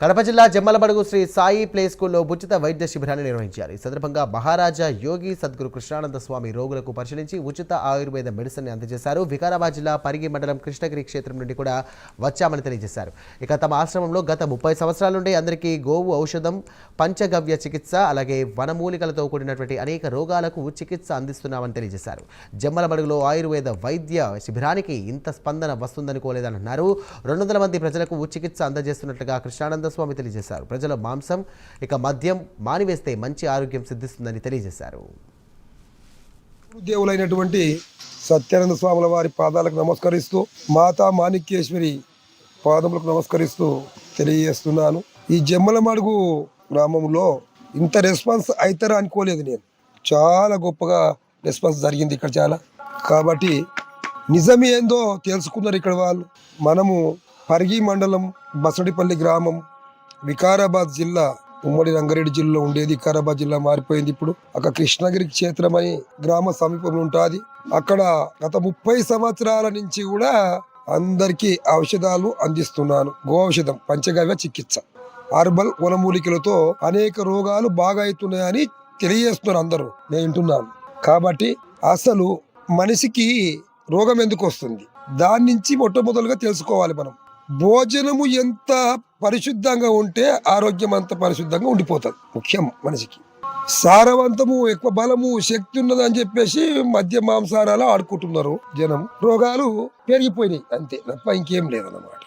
కడప జిల్లా జమ్మలబడుగు శ్రీ సాయి ప్లే స్కూల్లో ఉచిత వైద్య శిబిరాన్ని నిర్వహించారు. ఈ సందర్భంగా మహారాజా యోగి సద్గురు కృష్ణానంద స్వామి రోగులకు పరిశీలించి ఉచిత ఆయుర్వేద మెడిసిన్ అందజేశారు. వికారాబాద్ జిల్లా పరిగి మండలం కృష్ణగిరి క్షేత్రం నుండి కూడా వచ్చామని తెలియజేశారు. ఇక తమ ఆశ్రమంలో గత ముప్పై సంవత్సరాల నుండి అందరికీ గోవు ఔషధం పంచగవ్య చికిత్స అలాగే వనమూలికలతో కూడినటువంటి అనేక రోగాలకు చికిత్స అందిస్తున్నామని తెలియజేశారు. జమ్మలబడుగులో ఆయుర్వేద వైద్య శిబిరానికి ఇంత స్పందన వస్తుందనుకోలేదని అన్నారు రెండు వందల మంది ప్రజలకు చికిత్స అందజేస్తున్నట్లుగా కృష్ణానంద స్వామి తెలియజేశారు. ప్రజల మాంసం ఇక మద్యం మానివేస్తే మంచి ఆరోగ్యం సిద్ధిస్తుందని తెలియజేశారు. దేవులైనటువంటి సత్యానంద స్వాముల వారి పాదాలకు నమస్కరిస్తూ మాతా మాణిక్యేశ్వరి పాదములకు నమస్కరిస్తూ తెలియజేస్తున్నాను. ఈ జమ్మలమడుగు గ్రామంలో ఇంత రెస్పాన్స్ అవుతారా అనుకోలేదు నేను. చాలా గొప్పగా రెస్పాన్స్ జరిగింది ఇక్కడ చాలా. కాబట్టి నిజం ఏందో తెలుసుకున్నారు ఇక్కడ వాళ్ళు. మనము పరిగి మండలం బసడిపల్లి గ్రామం వికారాబాద్ జిల్లా ఉమ్మడి రంగారెడ్డి జిల్లాలో ఉండేది. వికారాబాద్ జిల్లా మారిపోయింది ఇప్పుడు. అక్కడ కృష్ణగిరి క్షేత్రం అని గ్రామ సమీపంలో ఉంటుంది. అక్కడ గత ముప్పై సంవత్సరాల నుంచి కూడా అందరికీ ఔషధాలు అందిస్తున్నాను. గో ఔషధం పంచగవ్య చికిత్స. హర్బల్ వనమూలికలతో అనేక రోగాలు బాగా అవుతున్నాయని తెలియజేస్తున్నారు అందరూ. నేను వింటున్నాను. కాబట్టి అసలు మనిషికి రోగం ఎందుకు వస్తుంది? దాని నుంచి మొట్టమొదలుగా తెలుసుకోవాలి మనం. భోజనము ఎంత పరిశుద్ధంగా ఉంటే ఆరోగ్యం అంత పరిశుద్ధంగా ఉండిపోతుంది. ముఖ్యం మనిషికి. సారవంతము ఎక్కువ బలము శక్తి ఉన్నది అని చెప్పేసి మద్య మాంసారాలు ఆడుకుంటున్నారు జనం. రోగాలు పెరిగిపోయినాయి అంతే తప్ప ఇంకేం లేదన్నమాట.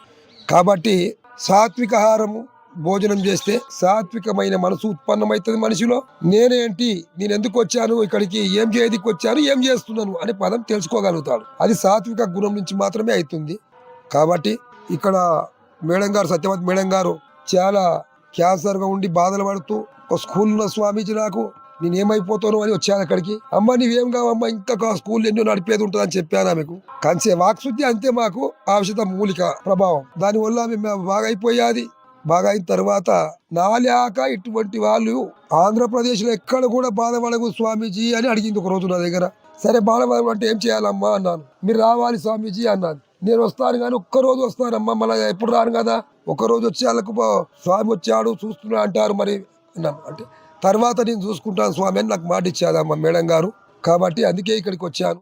కాబట్టి సాత్విక ఆహారము భోజనం చేస్తే సాత్వికమైన మనసు ఉత్పన్నమవుతుంది మనిషిలో. నేనేంటి నేను ఎందుకు వచ్చాను ఇక్కడికి ఏం చేయదికి వచ్చాను ఏం చేస్తున్నాను అనే పదం తెలుసుకోగలుగుతాడు. అది సాత్విక గుణం నుంచి మాత్రమే అవుతుంది కాబట్టి ఇక్కడ మేడం గారు సత్యవతి మేడం గారు చాలా క్యాన్సర్గా ఉండి బాధలు పడుతూ ఒక స్కూల్లో స్వామీజీ నాకు నేను ఏమైపోతాను అని వచ్చాను అక్కడికి. అమ్మ నీవేం కావమ్మా ఇంకా స్కూల్ ఎన్నో నడిపేది ఉంటుంది అని చెప్పాను ఆమెకు. కంచే వాక్శుద్ధి అంతే మాకు ఆవిషత మూలిక ప్రభావం. దానివల్ల మేము బాగా అయిపోయాది బాగా అయిన తర్వాత నాలాక ఇటువంటి వాళ్ళు ఆంధ్రప్రదేశ్లో ఎక్కడ కూడా బాధపడకు స్వామీజీ అని అడిగింది ఒక రోజు నా దగ్గర. సరే బాధపడకు అంటే ఏం చేయాలమ్మా అన్నాను. మీరు రావాలి స్వామీజీ అన్నాను. నేను వస్తాను కానీ ఒక్క రోజు వస్తానమ్మా మళ్ళీ ఎప్పుడు రాను కదా? ఒక రోజు వచ్చి వాళ్ళకు స్వామి వచ్చాడు చూస్తున్నా అంటారు మరి అన్నాను. అంటే తర్వాత నేను చూసుకుంటాను స్వామి అని నాకు మాట ఇచ్చాదమ్మా మేడం గారు. కాబట్టి అందుకే ఇక్కడికి వచ్చాను.